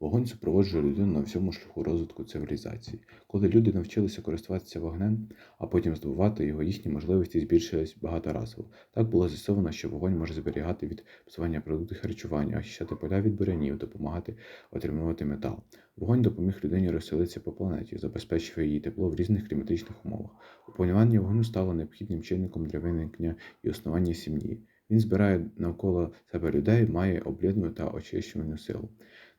Вогонь супроводжує людину на всьому шляху розвитку цивілізації. Коли люди навчилися користуватися вогнем, а потім здобувати його, їхні можливості збільшились багаторазово. Так було з'ясовано, що вогонь може зберігати від псування продуктів харчування, очищати поля від бурянів, допомагати отримувати метал. Вогонь допоміг людині розселитися по планеті, забезпечив її тепло в різних кліматичних умовах. Опанування вогню стало необхідним чинником для виникнення і існування сім'ї. Він збирає навколо себе людей, має облідну та очищувальну силу.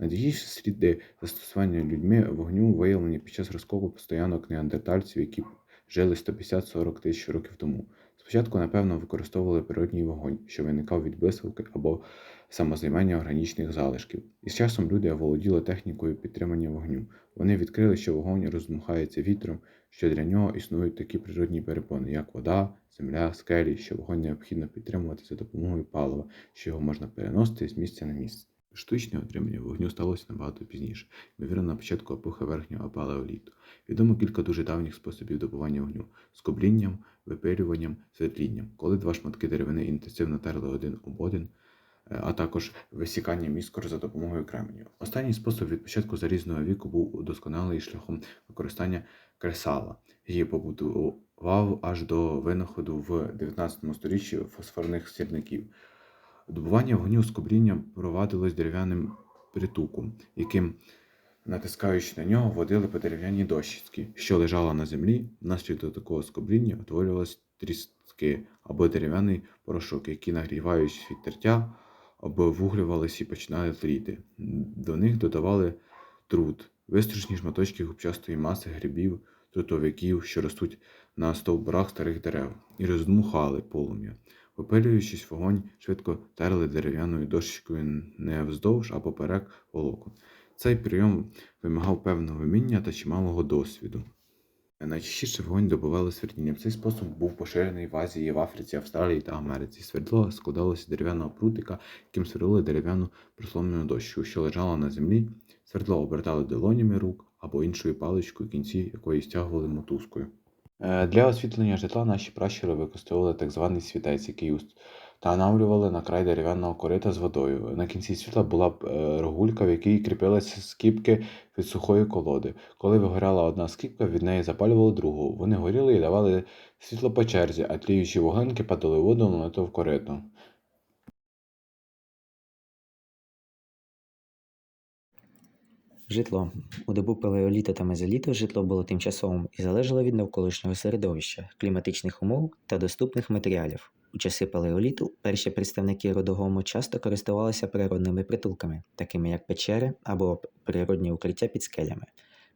Найдивніші сліди застосування людьми вогню виявлені під час розкопу стоянок неандертальців, які жили 150-40 тисяч років тому. Спочатку, напевно, використовували природній вогонь, що виникав від блискавки або самозаймання органічних залишків. І з часом люди оволоділи технікою підтримання вогню. Вони відкрили, що вогонь роздмухається вітром, що для нього існують такі природні перепони, як вода, земля, скелі, що вогонь необхідно підтримувати за допомогою палива, що його можна переносити з місця на місце. Штучне отримання вогню сталося набагато пізніше, ймовірно, на початку епохи верхнього палеоліту. Відомо кілька дуже давніх способів добування вогню скоблінням, випилюванням, свердлінням, коли два шматки деревини інтенсивно терли один об один, е, а також висіканням іскор за допомогою кременю. Останній спосіб від початку залізного віку був удосконалий шляхом використання кресала. Її побудував аж до винаходу в 19 сторіччі фосфорних сірників. Добування вогню скобління провадилось дерев'яним притулком, яким, натискаючи на нього, водили по дерев'яній дощці, що лежала на землі. Внаслідок такого скобління утворювалися трістки або дерев'яний порошок, які, нагріваючись від тертя, обвуглювалися і починали тліти. До них додавали труд, вистрочні шматочки губчастої маси грибів, трутовиків, що ростуть на стовбурах старих дерев, і роздмухали полум'я. Випилюючись, вогонь швидко терли дерев'яною дощечкою не вздовж, а поперек волокон. Цей прийом вимагав певного вміння та чималого досвіду. Найчастіше вогонь добували свердлінням. Цей спосіб був поширений в Азії, в Африці, Австралії та Америці. Свердло складалося з дерев'яного прутика, яким сверлили дерев'яну прислонену дощу, що лежала на землі. Свердло обертали долонями рук або іншою паличкою, кінці якої стягували мотузкою. Е, Для освітлення житла наші пращури використовували так званий світець, який встановлювали на край дерев'яного корита з водою. На кінці світла була е, рогулька, в якій кріпилися скіпки від сухої колоди. Коли вигоряла одна скіпка, від неї запалювали другу. Вони горіли і давали світло по черзі, а тліючі вогоньки падали воду на то в корито. Житло. У добу палеоліту та мезоліту житло було тимчасовим і залежало від навколишнього середовища, кліматичних умов та доступних матеріалів. У часи палеоліту перші представники роду Гомо часто користувалися природними притулками, такими як печери або природні укриття під скелями.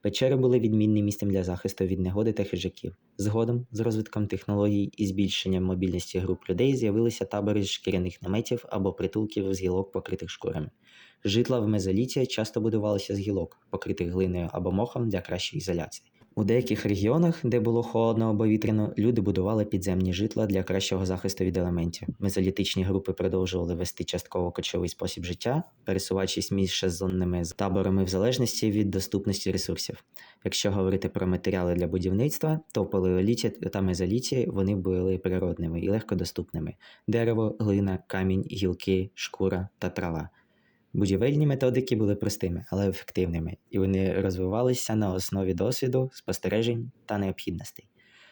Печери були відмінним місцем для захисту від негоди та хижаків. Згодом, з розвитком технологій і збільшенням мобільності груп людей, з'явилися табори з шкіряних наметів або притулків з гілок, покритих шкурами. Житла в мезоліті часто будувалися з гілок, покритих глиною або мохом для кращої ізоляції. У деяких регіонах, де було холодно або вітряно, люди будували підземні житла для кращого захисту від елементів. Мезолітичні групи продовжували вести частково кочовий спосіб життя, пересуваючись між сезонними таборами в залежності від доступності ресурсів. Якщо говорити про матеріали для будівництва, то палеоліті та мезоліті вони були природними і легкодоступними: дерево, глина, камінь, гілки, шкура та трава. Будівельні методики були простими, але ефективними, і вони розвивалися на основі досвіду, спостережень та необхідностей.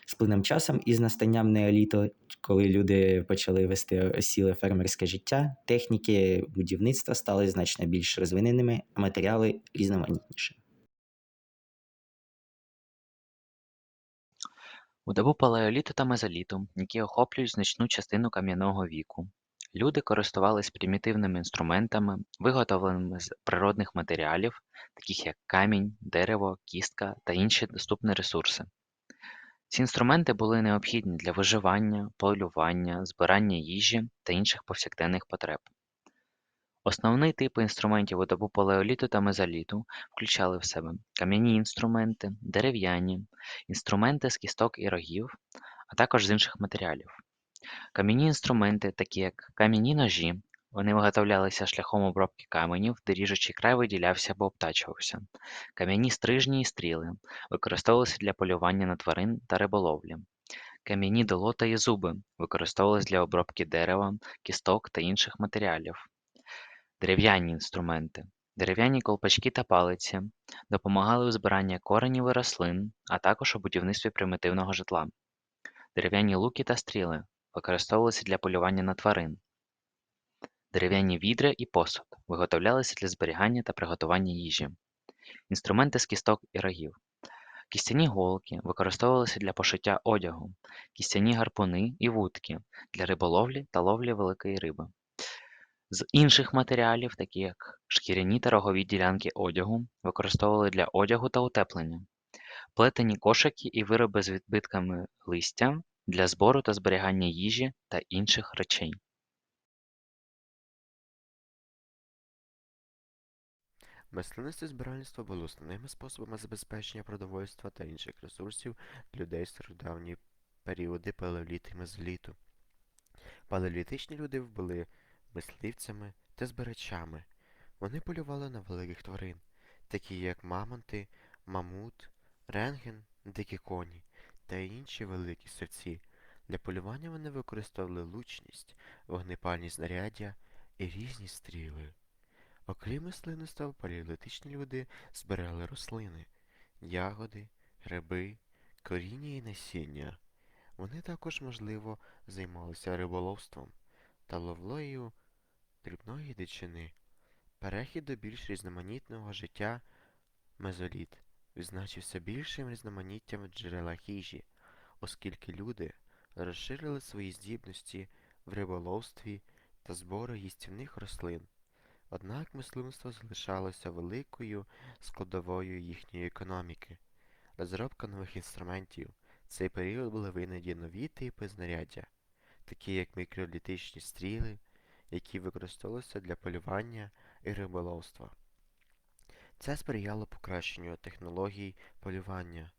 З плином часом і з настанням неоліту, коли люди почали вести осіле фермерське життя, техніки будівництва стали значно більш розвиненими, а матеріали різноманітнішими. У добу палеоліту та мезоліту, які охоплюють значну частину кам'яного віку, люди користувались примітивними інструментами, виготовленими з природних матеріалів, таких як камінь, дерево, кістка та інші доступні ресурси. Ці інструменти були необхідні для виживання, полювання, збирання їжі та інших повсякденних потреб. Основні типи інструментів у добу палеоліту та мезоліту включали в себе кам'яні інструменти, дерев'яні, інструменти з кісток і рогів, а також з інших матеріалів. Кам'яні інструменти, такі як кам'яні ножі, вони виготовлялися шляхом обробки каменів, де ріжучий край виділявся або обтачувався. Кам'яні стрижні і стріли використовувалися для полювання на тварин та риболовлі. Кам'яні долота і зуби використовувалися для обробки дерева, кісток та інших матеріалів. Дерев'яні інструменти Дерев'яні колпачки та палиці допомагали у збиранні коренів і рослин, а також у будівництві примітивного житла. Дерев'яні луки та стріли використовувалися для полювання на тварин. Дерев'яні відра і посуд виготовлялися для зберігання та приготування їжі. Інструменти з кісток і рогів. Кістяні голки використовувалися для пошиття одягу, кістяні гарпуни і вудки для риболовлі та ловлі великої риби. З інших матеріалів, такі як шкіряні та рогові ділянки одягу, використовували для одягу та утеплення, плетені кошики і вироби з відбитками листя для збору та зберігання їжі та інших речей. Мисливництво-збиральництво були основними способами забезпечення продовольства та інших ресурсів людей в стародавні періоди палеоліту і мезоліту. Палеолітичні люди були мисливцями та збирачами. Вони полювали на великих тварин, такі як мамонти, мамут, рентген, дикі коні та інші великі савці. Для полювання вони використовували лучність, вогнепальні знаряддя і різні стріли. Окрім мисливництва, палеолітичні люди збирали рослини, ягоди, гриби, коріння і насіння. Вони також, можливо, займалися риболовством та ловлею дрібної дичини. Перехід до більш різноманітного життя мезоліт відзначився більшим різноманіттям в джерелах їжі, оскільки люди розширили свої здібності в риболовстві та збору їстівних рослин. Однак мисливство залишалося великою складовою їхньої економіки. Розробка нових інструментів. В цей період були винайдені нові типи знаряддя, такі як мікролітичні стріли, які використовувалися для полювання і риболовства. Це сприяло покращенню технологій полювання.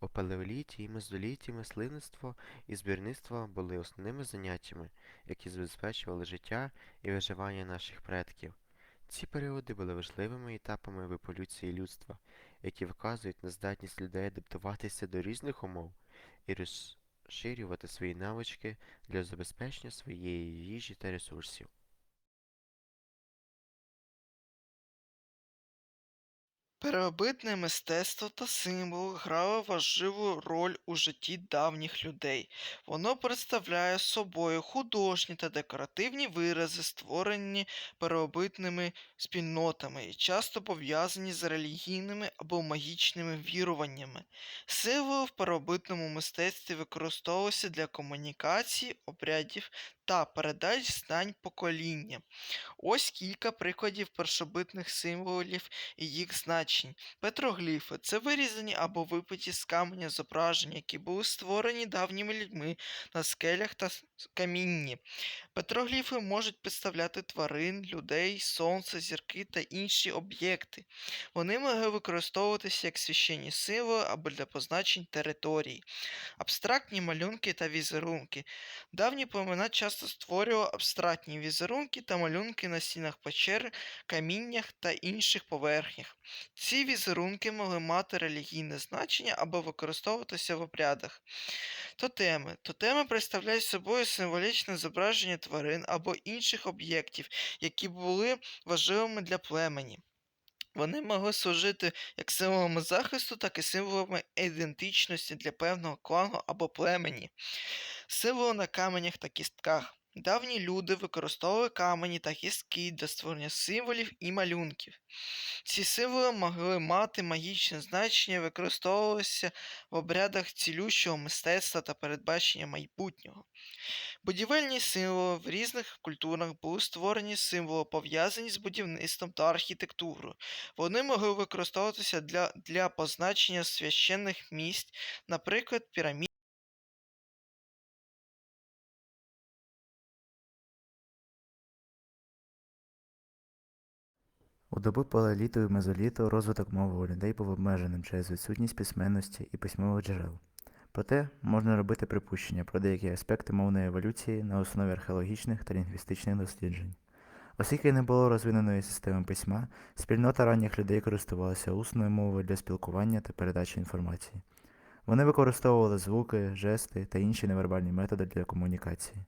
У палеоліті і мезоліті мисливництво і збірництво були основними заняттями, які забезпечували життя і виживання наших предків. Ці періоди були важливими етапами в еволюції людства, які вказують на здатність людей адаптуватися до різних умов і розширювати свої навички для забезпечення своєї їжі та ресурсів. Первобитне мистецтво та символ грало важливу роль у житті давніх людей. Воно представляє собою художні та декоративні вирази, створені первобитними спільнотами і часто пов'язані з релігійними або магічними віруваннями. Символи в первобитному мистецтві використовувалися для комунікації, обрядів та передач знань поколінням. Ось кілька прикладів першобитних символів і їх значень. Петрогліфи це вирізані або випиті з каменя зображення, які були створені давніми людьми на скелях та камінні. Петрогліфи можуть представляти тварин, людей, сонце, зірки та інші об'єкти. Вони могли використовуватися як священні символи або для позначень територій. Абстрактні малюнки та візерунки. Давні племена часто створювали абстрактні візерунки та малюнки на стінах печер, каміннях та інших поверхнях. Ці візерунки могли мати релігійне значення або використовуватися в обрядах. Тотеми. Тотеми представляють собою символічне зображення тварин або інших об'єктів, які були важливими для племені. Вони могли служити як символами захисту, так і символами ідентичності для певного клану або племені. Символи на каменях та кістках. Давні люди використовували камені та кістки для створення символів і малюнків. Ці символи могли мати магічне значення, використовувалися в обрядах цілющого мистецтва та передбачення майбутнього. Будівельні символи в різних культурах були створені символи, пов'язані з будівництвом та архітектурою. Вони могли використовуватися для, для позначення священних місць, наприклад, пірамід. У доби палеоліту і мезоліту розвиток мови у людей був обмеженим через відсутність письменності і письмових джерел. Проте можна робити припущення про деякі аспекти мовної еволюції на основі археологічних та лінгвістичних досліджень. Оскільки не було розвиненої системи письма, спільнота ранніх людей користувалася усною мовою для спілкування та передачі інформації. Вони використовували звуки, жести та інші невербальні методи для комунікації.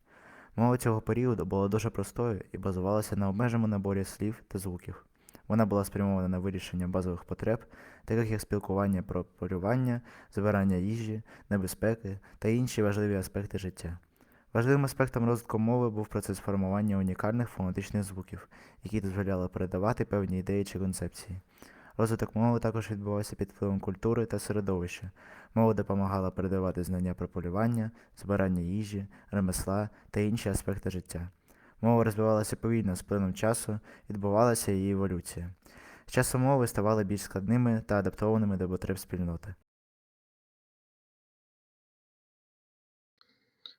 Мова цього періоду була дуже простою і базувалася на обмеженому наборі слів та звуків. Вона була спрямована на вирішення базових потреб, таких як спілкування про полювання, збирання їжі, небезпеки та інші важливі аспекти життя. Важливим аспектом розвитку мови був процес формування унікальних фонетичних звуків, які дозволяли передавати певні ідеї чи концепції. Розвиток мови також відбувався під впливом культури та середовища. Мова допомагала передавати знання про полювання, збирання їжі, ремесла та інші аспекти життя. Мова розвивалася повільно з плином часу, відбувалася її еволюція. З часом мови ставали більш складними та адаптованими до потреб спільноти.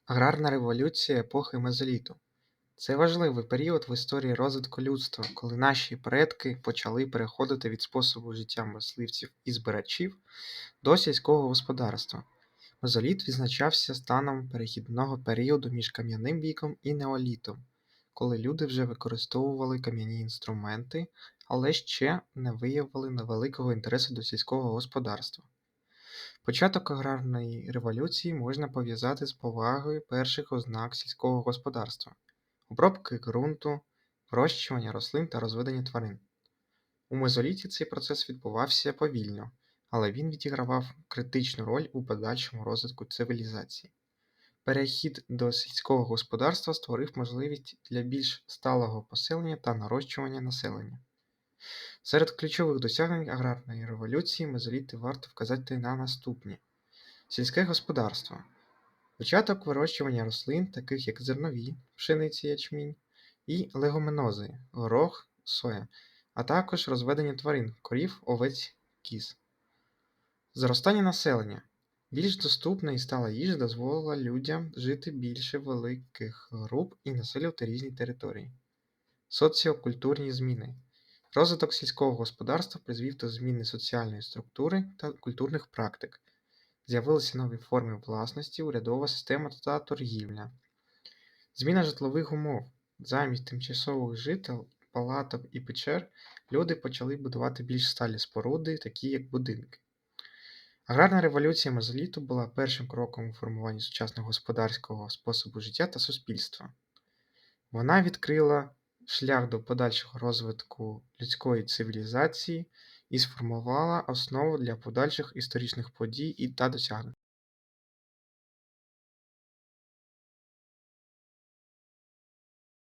Аграрна революція епохи мезоліту. Це важливий період в історії розвитку людства, коли наші предки почали переходити від способу життя мисливців і збирачів до сільського господарства. Мезоліт відзначався станом перехідного періоду між кам'яним віком і неолітом, коли люди вже використовували кам'яні інструменти, але ще не виявили невеликого інтересу до сільського господарства. Початок аграрної революції можна пов'язати з повагою перших ознак сільського господарства обробки ґрунту, вирощування рослин та розведення тварин. У мезоліті цей процес відбувався повільно, але він відігравав критичну роль у подальшому розвитку цивілізації. Перехід до сільського господарства створив можливість для більш сталого поселення та нарощування населення. Серед ключових досягнень аграрної революції мезоліти варто вказати на наступні: сільське господарство, початок вирощування рослин, таких як зернові, пшениці ячмінь, і легуминози, горох, соя, а також розведення тварин, корів, овець, кіз. Зростання населення. Більш доступна і стала їжа дозволила людям жити більше великих груп і населювати різні території. Соціокультурні зміни. Розвиток сільського господарства призвів до зміни соціальної структури та культурних практик. З'явилися нові форми власності, урядова система та торгівля. Зміна житлових умов. Замість тимчасових жител, палаток і печер люди почали будувати більш сталі споруди, такі як будинки. Аграрна революція мезоліту була першим кроком у формуванні сучасного господарського способу життя та суспільства. Вона відкрила шлях до подальшого розвитку людської цивілізації і сформувала основу для подальших історичних подій та досягнень.